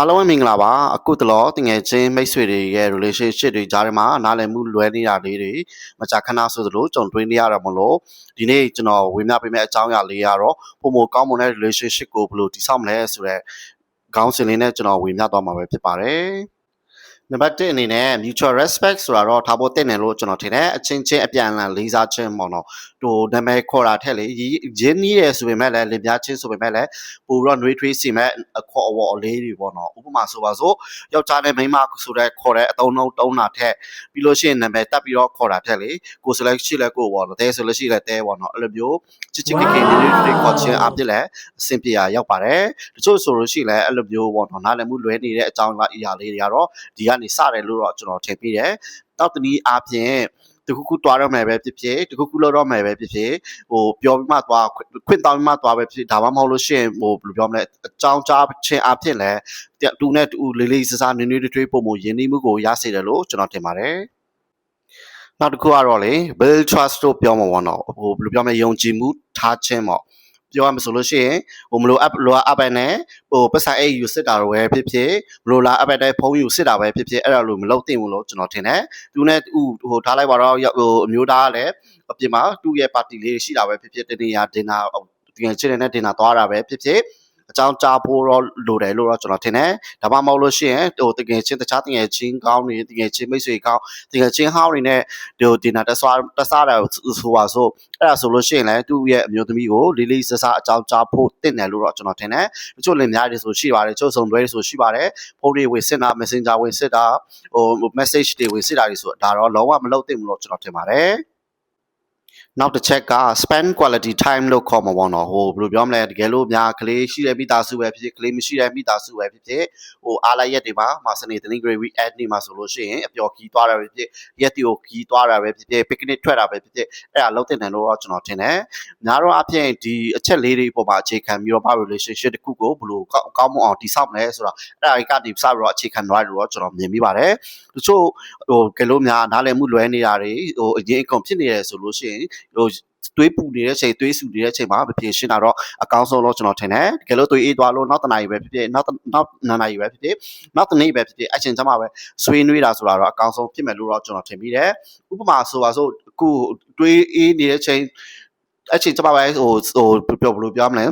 အားလုံးပဲမင်္ဂလာပါအခုတလောတငယ်ချင်းမိတ်ဆွေတွေရဲ့ relationship တွေကြားထဲမှာနားလည်မှုလွဲနေတာလေးတွေမကြာခဏဆိုသလိုကြုံတွေ့နေရတာမလို့ဒီနေ့ကျွန်တော်ဝေမျှပေးမယ့်အကြောင်းအရာလေးကတော့ပုံမကောင်းမွန်တဲ့ relationship ကိုဘယ်လိုတည်ဆောက်မလဲဆိုတော့ခေါင်းစဉ်လေးနဲ့ကျွန်တော်ဝေမျှသွားမှာပဲဖြစ်ပါတယ် နံပါတ်1အနေနဲ့ mutual respect ဆိုတာတော့ထားဖို့တင့်တယ်လို့ကျွန်တော်ထင်တယ်အချင်းချင်းအပြန်အလှန်လေးစားခြင်းပေါ့နော်ဟိုနာမည်ခေါ်တာထက်လေရင်းနှီးတယ်ဆိုပေမဲ့လည်းလင်ပြချင်းဆိုပေမဲ့လည်းပိုပြီးတော့နှွေးထွေးစီမဲ့အခေါ်အဝေါ်အလေးတွေပေါ့နော်ဥပမာဆိုပါစို့ယောက်ျားနဲ့မိန်းမဆိုတဲ့ခေါ်တဲ့အတုံးလုံးတုံးတာထက်ပြီးလို့ရှိရင်နာမည်တက်ပြီးတော့ခေါ်တာထက်လေကိုဆိုလည်းရှိလဲကိုပေါ့နော်တဲဆိုလို့ရှိလဲတဲပေါ့နော်အဲ့လိုမျိုးချစ်ချစ်ခင်ခင်လေးတွေခေါ်ခြင်းအပြစ်လဲအဆင်ပြေရရောက်ပါတယ်တချို့ဆိုလို့ရှိလဲအဲ့လိုမျိုးပေါ့နော်နားလည်မှုလွဲနေတဲ့အကြောင်းအရာလေးတွေကတော့ဒီကနေစတယ်လို့တော့ကျွန်တော်ထင်ပြီးတယ်နောက်တနည်းအားဖြင့်တခုခုတွားရမယ်ပဲဖြစ်ဖြစ်တခုခုလုပ်ရမယ်ပဲဖြစ်ဖြစ်ဟိုပြောပြီးမှသွားခွင့်တောင်းပြီးမှသွားပဲဖြစ်ဒါမှမဟုတ်လို့ရှိရင်ဟိုဘယ်လိုပြောမလဲအကြောင်းကြားခြင်းအဖြစ်လဲတူနဲ့တူလေးလေးစားစားနွေးနွေးထွေးပုံမရင်းနှီးမှုကိုရစေတယ်လို့ကျွန်တော်ထင်ပါတယ်နောက်တစ်ခုကတော့လေ build trust လို့ပြောမှာပေါ့နော်ဟိုဘယ်လိုပြောမလဲယုံကြည်မှုထားခြင်းပေါ့ ပြောရမှာဆိုလို့ရှိရင်ဟိုမလို့ app လို app နဲ့ဟိုပတ်စံအိတ်ယူစစ်တာတော့ပဲဖြစ်ဖြစ်မလို့လား app တိုင်းဖုန်းယူစစ်တာပဲဖြစ်ဖြစ်အဲ့ဒါလိုမလုပ်သင့်ဘူးလို့ကျွန်တော်ထင်တယ်သူနဲ့ဟိုဟိုထားလိုက်ပါတော့ဟိုအမျိုးသားကလည်းအပြင်မှာသူ့ရဲ့ပါတီလေးရှိတာပဲဖြစ်ဖြစ်တနေရာဒင်နာဒီချစ်တဲ့ဒင်နာသွားတာပဲဖြစ်ဖြစ် အကြောင်းကြားဖို့တော့လိုတယ်လို့တော့ကျွန်တော်ထင်တယ်ဒါမှမဟုတ်လို့ရှိရင်ဟိုတကယ်ချင်းတခြားတကယ်ချင်းကောင်းနေတကယ်ချင်းမိတ်ဆွေကောင်းတကယ်ချင်းဟောင်းနေနဲ့ဒီဒီနာတဆွာတဆာတာဆိုပါဆိုအဲ့ဒါဆိုလို့ရှိရင်လည်းသူ့ရဲ့အမျိုးသမီးကိုလေးလေးဆဆအကြောင်းကြားဖို့တင့်တယ်လို့တော့ကျွန်တော်ထင်တယ်တချို့လင်များတွေဆိုရှိပါတယ်တချို့စုံတွဲတွေဆိုရှိပါတယ်ဖုန်းတွေဝင်စစ်တာ Messenger ဝင်စစ်တာဟို message တွေဝင်စစ်တာတွေဆိုဒါတော့လုံးဝမလုပ်သင့်ဘူးလို့ကျွန်တော်ထင်ပါတယ် နောက်တစ်ချက်က spend quality time လို့ခေါ်မှာပေါ့နော်ဟိုဘယ်လိုပြောမလဲတကယ်လို့များကလေးရှိတဲ့မိသားစုပဲဖြစ်ဖြစ်ကလေးမရှိတဲ့မိသားစုပဲဖြစ်ဖြစ်ဟိုအားလိုက်ရက်တွေမှာမှာစနေတနင်္ဂနွေ weekend နေမှာဆိုလို့ရှိရင်အပျော်ခီးသွားတာပဲဖြစ်ရက်တီကိုခီးသွားတာပဲဖြစ်ဖြစ် picnic ထွက်တာပဲဖြစ်ဖြစ်အဲ့ဒါလုံးတင်တယ်လို့တော့ကျွန်တော်ထင်တယ်များတော့အဖြစ်ဒီအချက်လေးတွေပေါ်မှာအခြေခံပြီးတော့ relationship တစ်ခုကိုဘယ်လိုကောင်းမွန်အောင်တည်ဆောက်မလဲဆိုတော့အဲ့ဒါတွေကနေစပြီးတော့အခြေခံသွားတယ်လို့တော့ကျွန်တော်မြင်မိပါတယ်တချို့ဟိုကလေးများနားလည်မှုလွဲနေတာတွေဟိုအရင်အကုန်ဖြစ်နေတယ်ဆိုလို့ရှိရင်ဟိုသွေးပူနေတဲ့အချိန်သွေးဆူနေတဲ့အချိန်မှာမဖြေရှင်းတာတော့အကောင်းဆုံးလို့ကျွန်တော်ထင်တယ်တကယ်လို့သွေးအေးသွားလို့နောက်တနားရီပဲဖြစ်ဖြစ်နောက်နောက်နာနာရီပဲဖြစ်ဖြစ်နောက်တနေ့ပဲဖြစ်ဖြစ်အချိန်ကျမှပဲဆွေးနွေးတာဆိုတာတော့အကောင်းဆုံးဖြစ်မယ်လို့တော့ကျွန်တော်ထင်ပြီးတယ်ဥပမာဆိုပါစို့အခုသွေးအေးနေတဲ့အချိန်အချိန်ကျမှပဲဟိုဟိုပြောဘယ်လိုပြောမလဲ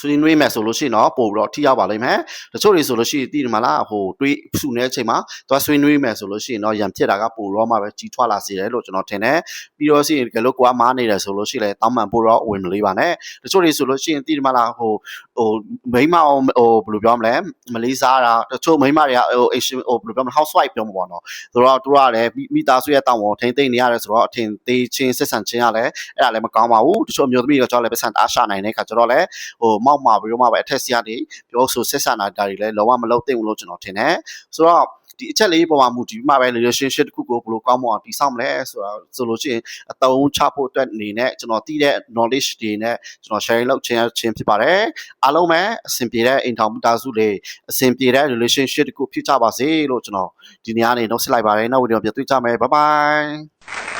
ဆွေးနွေးမယ်ဆိုလို့ရှိရင်တော့ပို့ပြီးတော့ထိရောက်ပါလိမ့်မယ်တချို့တွေဆိုလို့ရှိရင်တည်တယ်မလားဟိုတွေးစုနေတဲ့အချိန်မှာသွားဆွေးနွေးမယ်ဆိုလို့ရှိရင်တော့ရံဖြစ်တာကပိုတော့မှပဲကြီးထွားလာစေတယ်လို့ကျွန်တော်ထင်တယ်ပြီးတော့ရှိရင်ကလို့ကွာမားနေတယ်ဆိုလို့ရှိရင်လည်းတောင်းပန်ဖို့တော့ဝင်မလေးပါနဲ့တချို့တွေဆိုလို့ရှိရင်တည်တယ်မလားဟိုဟိုမိမအောင်ဟိုဘယ်လိုပြောမလဲမလေးစားတာတချို့မိမတွေကဟို Asian ဟိုဘယ်လိုပြောမလဲ housewife ပြောမှာပေါ့နော်ဆိုတော့သူတို့ကလည်းမိသားစုရဲ့တောင်းဝန်ထိမ့်သိမ့်နေရတယ်ဆိုတော့အထင်သေးချင်းဆက်ဆံချင်းကလည်းအဲ့ဒါလည်းမကောင်းပါဘူးတချို့အမျိုးသမီးတွေကြောင့်လည်းပတ်စံအားရှာနိုင်တဲ့ခါကျတော့လည်းဟိုမောက်မာပြီးတော့မှပဲအထက်စီကနေပြောဆိုဆက်ဆံတာဒါတွေလည်းလုံးဝမလုပ်သင့်ဘူးလို့ကျွန်တော်ထင်တယ်ဆိုတော့ဒီအချက်လေးပေါ်မှာမူတည်ပြီးမှပဲ relationship တခုကိုဘယ်လိုကောင်းမွန်အောင်တည်ဆောက်မလဲဆိုတာဆိုလို့ရှိရင်အတုံးချဖို့အတွက်အနေနဲ့ကျွန်တော်သိတဲ့ knowledge တွေနဲ့ကျွန်တော် sharing လုပ်ခြင်းချင်းဖြစ်ပါတယ်အားလုံးပဲအဆင်ပြေတဲ့အိမ်ထောင်မိသားစုလေးအဆင်ပြေတဲ့ relationship တခုဖြစ်ကြပါစေလို့ကျွန်တော်ဒီနေ့ကနေနှုတ်ဆက်လိုက်ပါတယ်နောက်ဗီဒီယိုပြန်တွေ့ကြမယ် bye bye